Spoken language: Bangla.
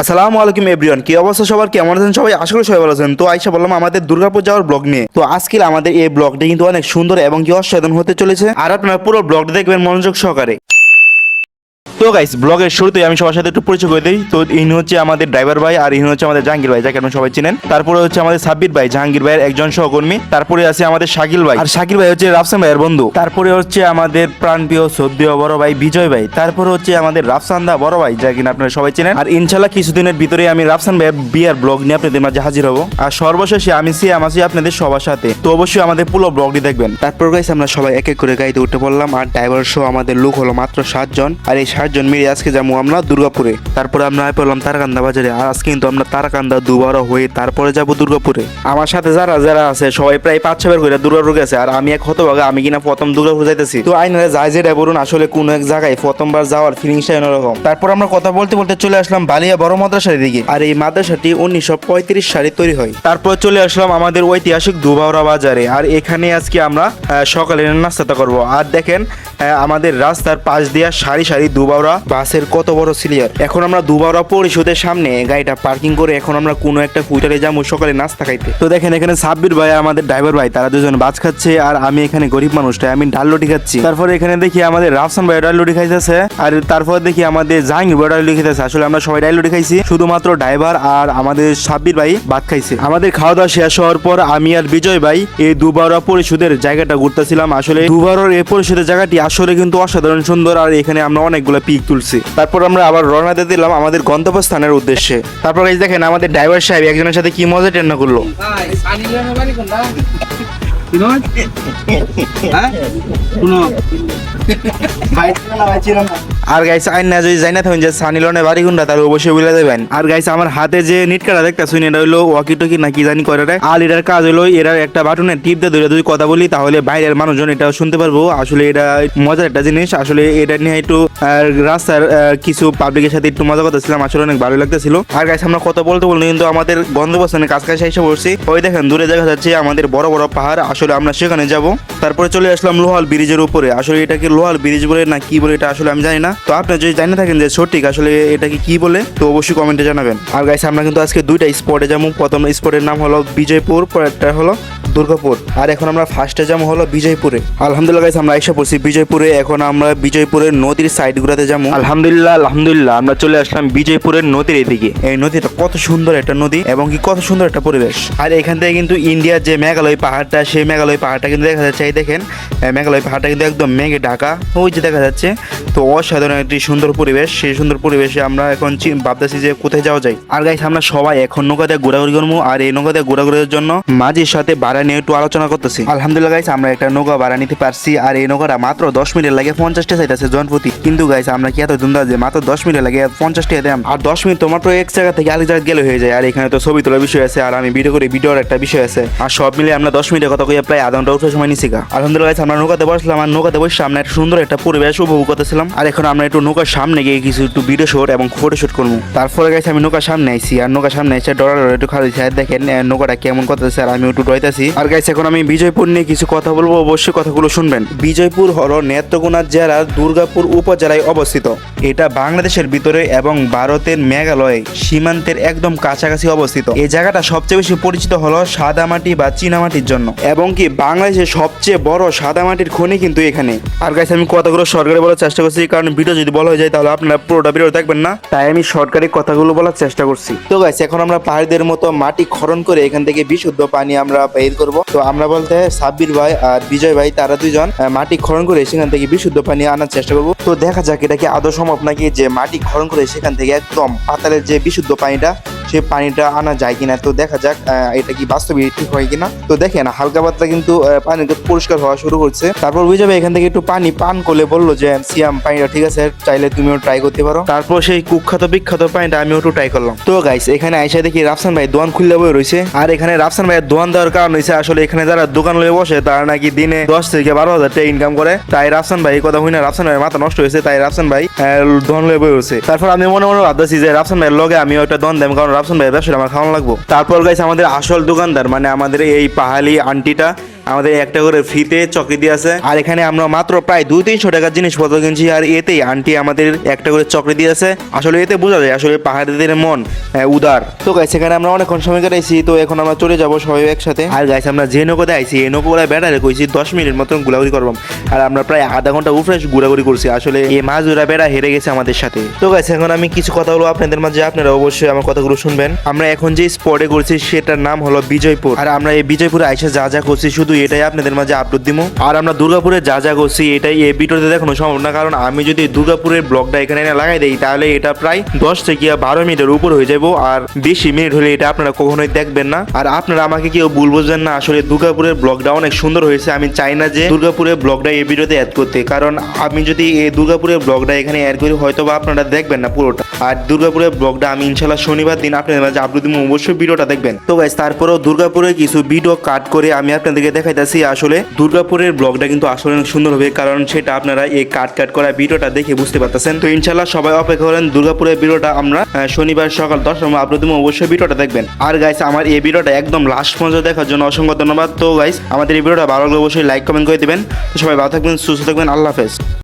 আসসালামু আলাইকুম এভরিওয়ান, কি অবস্থা সবার? কেমন আছেন সবাই? আশা করি সবাই ভালো আছেন। তো আইসা বললাম, আমাদের দুর্গাপুর যাওয়ার ব্লগ নিয়ে। তো আজকে আমাদের এই ব্লগটি কিন্তু অনেক সুন্দর এবং কি অসাধারণ হতে চলেছে। আর আপনারা পুরো ব্লগটা দেখবেন মনোযোগ সহকারে। তো গাইস ব্লগের শুরুতে আমি সবার সাথে একটু পরিচয় করে দিই। তো ইনি হচ্ছে আমাদের ড্রাইভার ভাই আর ইনি হচ্ছে আমাদের জাহাঙ্গীর ভাই যাকে আপনারা সবাই চিনেন। তারপরে হচ্ছে আমাদের সাব্বির ভাই জাহাঙ্গীর ভাইয়ের একজন সহকর্মী। তারপরে আছে আমাদের শাকিল ভাই। আর শাকিল ভাই হচ্ছে রাফসান ভাইয়ের বন্ধু। তারপরে হচ্ছে আমাদের প্রাণপ্রিয় সদ্যীয় বড় ভাই বিজয় ভাই। তারপরে হচ্ছে আমাদের রাফসান দা বড় ভাই যা কিনা আপনারা সবাই চিনেন। আর ইনশাল্লাহ কিছুদিনের ভিতরে আমি রাফসান ভাইয়ের বিয়ার ব্লগ নিয়ে আপনাদের মাঝে হাজির হব। আর সর্বশেষে আমি সিয়াম আছি আপনাদের সবার সাথে। তো অবশ্যই আমাদের পুরো ব্লগটি দেখবেন। তারপর গাইস আমরা সবাই এক এক করে গাড়িতে উঠে পড়লাম। আর ড্রাইভার সহ আমাদের লোক হলো মাত্র সাতজন। আর এই সাতজন মিলে আজকে যাব আমরা দুর্গাপুরে। তারপরে আমরা পড়লাম তারাকান্দা বাজারে। আর কিন্তু আমরা তারাকান্দা দুবারও হয়ে তারপরে যাব দুর্গাপুরে। আমার সাথে যারা যারা আছে, সবাই প্রায় পাঁচ, ছয় করে দুর্গাপুর গেছে। আর আমি এক হতভাগা, আমি কিনা প্রথম দুর্গাপুর যাইতেছি। তো আইনারে যাই যেটা বলুন, আসলে কোন এক জায়গায় প্রথমবার যাওয়ার ফিলিংসটা অন্যরকম। তারপর আমরা কথা বলতে বলতে চলে আসলাম বালিয়া বড় মাদ্রাসার দিকে। আর এই মাদ্রাসাটি উনিশশো পঁয়ত্রিশ সালে তৈরি হয়। তারপর চলে আসলাম আমাদের ঐতিহাসিক দুবাওরা বাজারে। আর এখানে আজকে আমরা সকালে নাস্তাটা করব। আর দেখেন আমাদের রাস্তার পাশ দিয়া সারি সারি দুবাওরা বাসের কত বড় সিলিয়ার। এখন আমরা দুবাওরা পরিষদের সামনে গাড়িটা পার্কিং করে এখন আমরা কোনো একটা ফুটারে যাব সকালে নাস্তা খাইতে। তো দেখেন এখানে সাব্বির ভাই আমাদের ড্রাইভার ভাই, তারা দুজন বাজ খাচ্ছে আর আমি এখানে গরিব মানুষটা আমি ডাল রুটি খাচ্ছি। তারপরে এখানে দেখি আমাদের রাফসান ভাই ডাল রুটি খাইতেছে আর তারপর দেখি আমাদের জাহাঙ্গীর ভাই ডাল রুটি খাইতেছে। আসলে আমরা সবাই ডাল রুটি খাইছি, শুধুমাত্র ড্রাইভার আর আমাদের সাব্বির ভাই ভাত খাইছে। আমাদের খাওয়া দাওয়া শেষ হওয়ার পর আমি আর বিজয় ভাই এই দুবারা পরিষদের জায়গাটা ঘুরতেছিলাম। আসলে দুবারের এই পরিষদের জায়গাটি আসলে কিন্তু অসাধারণ সুন্দর আর এখানে আমরা অনেকগুলো পিক তুলছি। তারপর আমরা আবার রওনা দিয়ে দিলাম আমাদের গন্তব্যস্থানের উদ্দেশ্যে। তারপর এই দেখেন আমাদের ড্রাইভার সাহেব একজনের সাথে কি মজা টেন্না করল। Hai, আর গাইস, আইন না যদি যাই না থাকেন যে সানিলনে বাড়ি গুন্ডা, তাহলে অবশ্যই বলে দেবেন। আর গাইস, আমার হাতে যে নিট কাটা দেখতা শুনি এটা হইল ওয়াকি টকি না কি জানি করে। আর এটার কাজ হলো এটার একটা বাটনে টিপ দিয়ে ধরে যদি কথা বলি, তাহলে বাইরের মানুষজন এটা শুনতে পারব। আসলে এটা মজার একটা জিনিস, আসলে এটা নিয়ে একটু রাস্তার কিছু পাবলিকের সাথে একটু মজা করতেছিলাম, আসলে অনেক ভালো লাগতেছিল। আর গাইস, আমরা কথা বলতে বলতে কিন্তু আমাদের গন্তব্যস্থানের কাছাকাছি এসে পড়ছি। ওই দেখেন, দূরে দেখা যাচ্ছে আমাদের বড় বড় পাহাড়, আসলে আমরা সেখানে যাব। তারপরে চলে আসলাম লোহাল ব্রিজের উপরে। আসলে এটাকে লোহাল ব্রিজ বলে না কি বলে, এটা আসলে আমি জানি না। তো আপনি যদি জানি থাকেন যে সঠিক আসলে এটাকে কি বলে তো অবশ্যই কমেন্টে জানাবেন। আর গাইস আমরা কিন্তু আজকে দুইটা স্পটে যাব। প্রথম স্পটের নাম হলো বিজয়পুর পরেরটা হলো দুর্গাপুর। আর এখন আমরা ফার্স্টে যাব হলো বিজয়পুরে। আলহামদুলিল্লাহ গাইস আমরা এসে পড়ছি বিজয়পুরে। এখন আমরা বিজয়পুরের নদীর সাইড গুলাতে যাব। আলহামদুলিল্লাহ আলহামদুলিল্লাহ আমরা চলে আসলাম বিজয়পুরের নদীর এদিকে। এই নদীটা কত সুন্দর একটা নদী এবং কি কত সুন্দর একটা পরিবেশ। আর এখান থেকে কিন্তু ইন্ডিয়ার যে মেঘালয় পাহাড়টা সেই মেঘালয় পাহাড়টা কিন্তু দেখা যাচ্ছে। এই দেখেন মেঘালয় পাহাড়টা কিন্তু একদম মেঘে ঢাকা। ওই যে দেখা যাচ্ছে তো অসাধারণ একটি সুন্দর পরিবেশ, সেই সুন্দর পরিবেশে আমরা এখন ভাবতেছি যে কোথায় যাওয়া যায়। আর গাইস আমরা সবাই এখন নৌকাতে ঘোরাঘুরি করব, আর এই নৌকাতে ঘোরাঘুরির জন্য মাঝির সাথে ভাড়া নিয়ে একটু আলোচনা করতেছি। আলহামদুলিল্লাহ গাইস আমরা একটা নৌকা ভাড়া নিতে পারছি, আর এই নৌকাটা মাত্র দশ মিনিট লাগে পঞ্চাশটা চাইতেছে জনপ্রতি। কিন্তু গাইস আমরা কি এত ধুমধা যে মাত্র দশ মিনিট লাগে পঞ্চাশটা দাম আর দশ মিনিট তোমার তো এক জায়গা থেকে আরেক জায়গায় গেলে হয়ে যায়। আর এখানে তো ছবি তোলার বিষয় আছে, আর আমি ভিডিও করি, ভিডিওর একটা বিষয় আছে। আর সব মিলে আমরা দশ মিনিটের কথা কইয়া প্রায় আধা ঘণ্টা উঠে সময় নিছি গা। আলহামদুলিল্লাহ আমরা নৌকাতে বসলাম, আর নৌকাতে বসে সামনে একটা সুন্দর একটা পরিবেশ উপভোগ করতেছিলাম। আর এখন আমরা একটু নৌকার সামনে গিয়ে কিছু একটু ভিডিও শুট এবং ফটো শুট করব। তারপরে গেছে আমি নৌকার সামনে আইছি, আর নৌকার সামনে এসে ডরার একটু খালি দেখেন নৌকাটা কেমন করতেছে, আর আমি একটু ডরাইতেছি আর গাইছে এখন আমি বিজয়পুর নিয়ে কিছু কথা বলব, অবশ্যই কথাগুলো শুনবেন। বিজয়পুর হলো নেত্রকোনা জেলার দুর্গাপুর উপজেলায় অবস্থিত। এটা বাংলাদেশের ভিতরে এবং ভারতের মেঘালয় সীমান্তের একদম কাছাকাছি অবস্থিত। এই জায়গাটা সবচেয়ে বেশি পরিচিত হলো সাদামাটি বা চীনামাটির জন্য। এবং কি, বাংলাদেশের সবচেয়ে বড় সাদামাটির খনি কিন্তু এখানে। আর গাইছে আমি কথাগুলো সরকারি বলার চেষ্টা করছি, কারণ ভিডিও যদি বলা হয়ে যায় তাহলে আপনারা পুরোটা ভিডিও দেখবেন না। তাই আমি সরকারি কথাগুলো বলার চেষ্টা করছি। তো গাইস এখন আমরা পাহাড়দের মতো মাটি খনন করে এখান থেকে বিশুদ্ধ পানি আমরা বের করব। তো আমরা বলতে সাব্বির ভাই আর বিজয় ভাই তারা দুইজন মাটি খনন করে সেখান থেকে বিশুদ্ধ পানি আনার চেষ্টা করব। তো দেখা যাক এটা কি আদৌ সম্ভব নাকি যে মাটি খনন করে সেখান থেকে একদম পাতালের যে বিশুদ্ধ পানিটা সে পানিটা আনা যায় কিনা, তো দেখা যাক এটা কি বাস্তবে ঠিক হয় কিনা। তো দেখেন, হালকা পাতলা কিন্তু পানিটা পরিষ্কার হওয়া শুরু করছে। তারপর বুঝে যাবে, এখান থেকে একটু পানি পান করলে বলল যে, সিয়াম, পানিটা ঠিক আছে, চাইলে তুমিও ট্রাই করতে পারো। তারপর সেই কুখ্যাত বিখ্যাত পানিটা আমিও একটু ট্রাই করলাম। তো গাইস এখানে আইসা দেখি রাফসান ভাই দোয়ান খুললে বই রয়েছে আর এখানে রাফসান ভাইয়ের দোয়ান দেওয়ার কারণ হয়েছে আসলে এখানে যারা দোকান লয়ে বসে, তারা নাকি দিনে দশ থেকে বারো হাজার টাকা ইনকাম করে। তাই রাফসান ভাই কথা হই না রাফসান ভাইয়ের মাথা নষ্ট হয়েছে, তাই রাফসান ভাই দোয়ান লয়ে বই রয়েছে তারপর আমি মনে মনে ভাবতেছি যে, রাফসান ভাইয়ের লগে আমি একটা দোয়ান দেব কারণ রাফসান ভাই আসলে আমার খাওয়ানো লাগবো? তারপর গাইস আমাদের আসল দোকানদার মানে আমাদের এই পাহালি আন্টিটা আমাদের একটা করে ফ্রিতে চকরি দিয়ে আছে। আর এখানে আমরা মাত্র প্রায় দুই তিনশো টাকার জিনিসপত্র কিনছি আর এতেই আন্টি আমাদের একটা করে চকরি দিয়ে আছে। আসলে এতে বোঝা যায় আসলে পাহাড়িদের মন আহ, উদার। তো গাইছে এখানে আমরা অনেকক্ষণ সময় কাটাইছি তো এখন আমরা চলে যাব সবাই একসাথে। আর গাইছে আমরা যে নৌকোতে আইছি এই নৌকো নৌকোগুলা বেড়ারে কইছি দশ মিনিট মতন ঘোরাঘুরি করবাম আর আমরা প্রায় আধা ঘণ্টা উপরে ঘোরাঘুরি করছি আসলে এই মাছ ধরা বেড়া হেরে গেছে আমাদের সাথে। তো গাইছে এখন আমি কিছু কথা বলব আপনাদের মাঝে আপনারা অবশ্যই আমার কথাগুলো শুনবেন। আমরা এখন যে স্পটে করছি সেটার নাম হলো বিজয়পুর। আর আমরা এই বিজয়পুরে আইসা যা যা করছি শুধু এটাই আপনাদের মাঝে আপলোড দিব আর আমরা দুর্গাপুরে যা যা করছি, এটাই এই ভিডিওতে দেখানো সম্ভব না, কারণ আমি যদি দুর্গাপুরের ব্লগটা এখানে এনে লাগাই দেই, তাহলে এটা প্রায় দশ থেকে বারো মিনিটের উপর হয়ে যাব, আর বেশি মিনিট হলে এটা আপনারা কখনোই দেখবেন না। আর আপনারা আমাকে কেউ ভুল বুঝবেন না, আসলে দুর্গাপুরের ব্লগটা অনেক সুন্দর হয়েছে, আমি চাই না যে দুর্গাপুরের ব্লগটা এই ভিডিওতে অ্যাড করতে, কারণ আমি যদি এই দুর্গাপুরের ব্লগটা এখানে অ্যাড করি হয়তো বা আপনারা দেখবেন না পুরোটা। আর দুর্গাপুরের ব্লগটা আমি ইনশাল্লাহ শনিবার দিন আপনাদের মাঝে আপলোড দিব অবশ্যই ভিডিওটা দেখবেন। তো তারপরেও দুর্গাপুরে কিছু ভিডিও কাট করে আমি আপনাদেরকে দেখাইতেছি আসলে দুর্গাপুরের ব্লগটা কিন্তু আসলে অনেক সুন্দর হবে, কারণ সেটা আপনারা এই কাট কাট করা ভিডিওটা দেখে বুঝতে পারতেছেন। তো ইনশাল্লাহ সবাই অপেক্ষা করেন, দুর্গাপুরের ভিডিওটা আমরা শনিবার সকাল দশটার সময় আপনাদের অবশ্যই ভিডিওটা দেখবেন। আর গাইস আমার এই ভিডিওটা একদম লাস্ট পর্যন্ত দেখার জন্য অসংখ্য ধন্যবাদ। তো গাইস আমাদের এই ভিডিওটা ভালো লাগলে অবশ্যই লাইক কমেন্ট করে দেবেন। তো সবাই ভালো থাকবেন, সুস্থ থাকবেন, আল্লাহ হাফেজ।